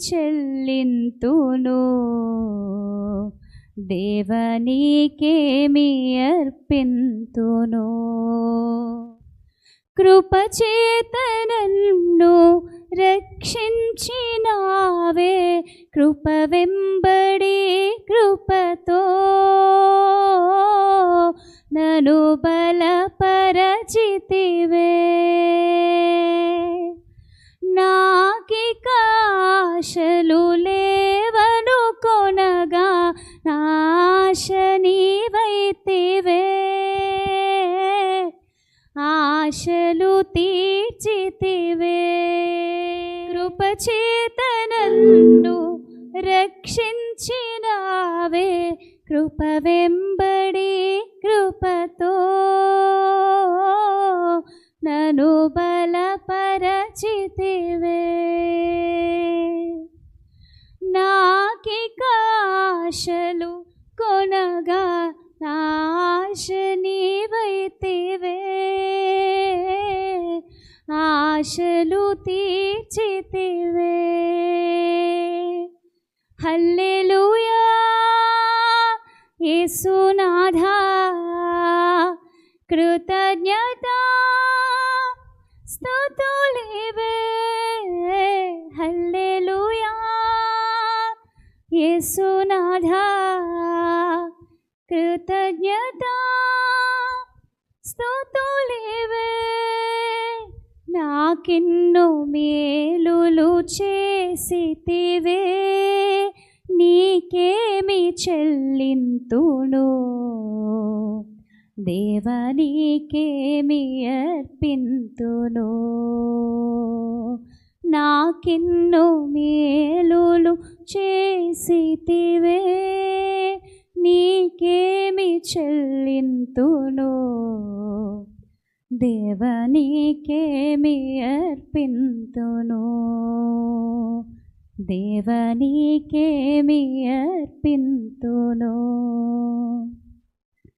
చెల్లింతును. దేవనీకేమి అర్పింతును. కృపచేతనన్ను రక్షించినావే కృప వెంబడి కృపతో. నను బలపరచితివే తీర్చితివే ఆశలు తీర్చితివే. కృపచేతనన్ను రక్షించినావే. కృప వెంబడి కృపతో నను బలపరచితివే. నాకిక నీవైతివే ఆశలు తీర్చితివే హల్లెలూయా యేసునాథా కృతజ్ఞత స్తుతులివే హల్లెలూయా యేసునాథా కృతజ్ఞత స్తుతులివే నాకెన్నో మేలులు చేసితివే. నీకేమి చెల్లింతును దేవనీకేమి అర్పింతును నాకెన్నో మేలులు చేసితివే. చెల్లింతును. దేవ నీకేమి అర్పింతును. దేవ నీకేమి అర్పింతును.